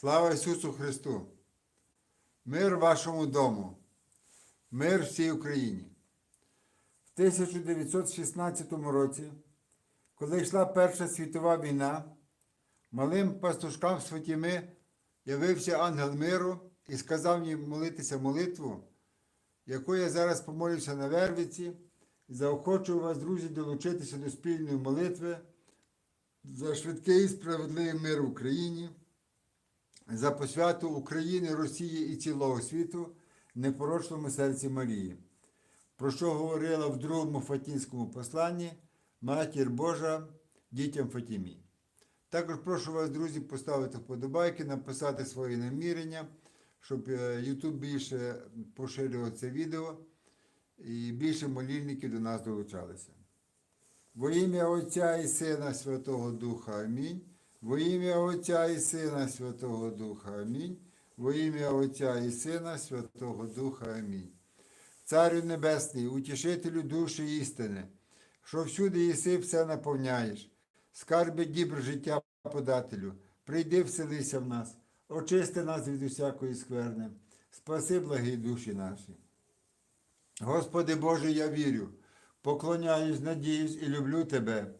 Слава Ісусу Христу! Мир вашому дому, мир всій Україні. В 1916 році, коли йшла Перша світова війна, малим пастушкам з Фатіми явився ангел миру і сказав їм молитися молитву, яку я зараз помолюся на Вервиці, і заохочую вас, друзі, долучитися до спільної молитви за швидкий і справедливий мир в Україні за посвяту України, Росії і цілого світу непорочному серці Марії, про що говорила в другому Фатінському посланні Матір Божа дітям Фатімі. Також прошу вас, друзі, поставити вподобайки, написати свої намірення, щоб е, YouTube більше поширював це відео і більше молільників до нас долучалися. Во ім'я Отця і Сина Святого Духа Амінь. Во ім'я Отця і Сина Святого Духа Амінь. Во ім'я Отця і Сина Святого Духа Амінь. Царю Небесний, утішителю душі істини, що всюди єси все наповняєш, скарби дібр життя подателю, прийди вселися в нас, очисти нас від усякої скверни, спаси благі душі наші. Господи Боже, я вірю, поклоняюсь, надіюсь і люблю Тебе.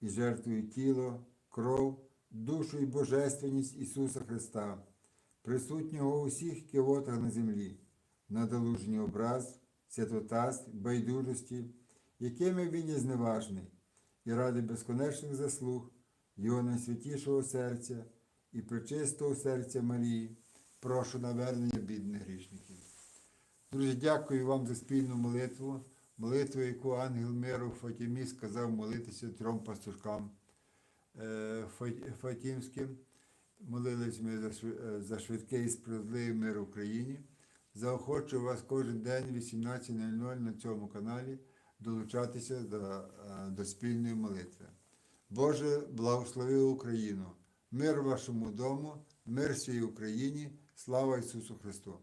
і жертвую тіло, кров, душу і божественність Ісуса Христа, присутнього у всіх кивотах на землі, надолужній образ, святотаст, байдужості, якими він є зневажний, і ради безконечних заслуг Його найсвятішого серця і пречистого серця Марії, прошу навернення бідних грішників. Друзі, дякую вам за спільну молитву, молитву, яку ангел миру Фатімі сказав молитися трьом пастушкам е, Фа- Фатімським. Молились ми е, за швидкий і справедливий мир в Україні. Заохочую вас кожен день 18.00 на цьому каналі долучатися до, е, до спільної молитви. Боже, благослови Україну, мир вашому дому, мир всій Україні, слава Ісусу Христу!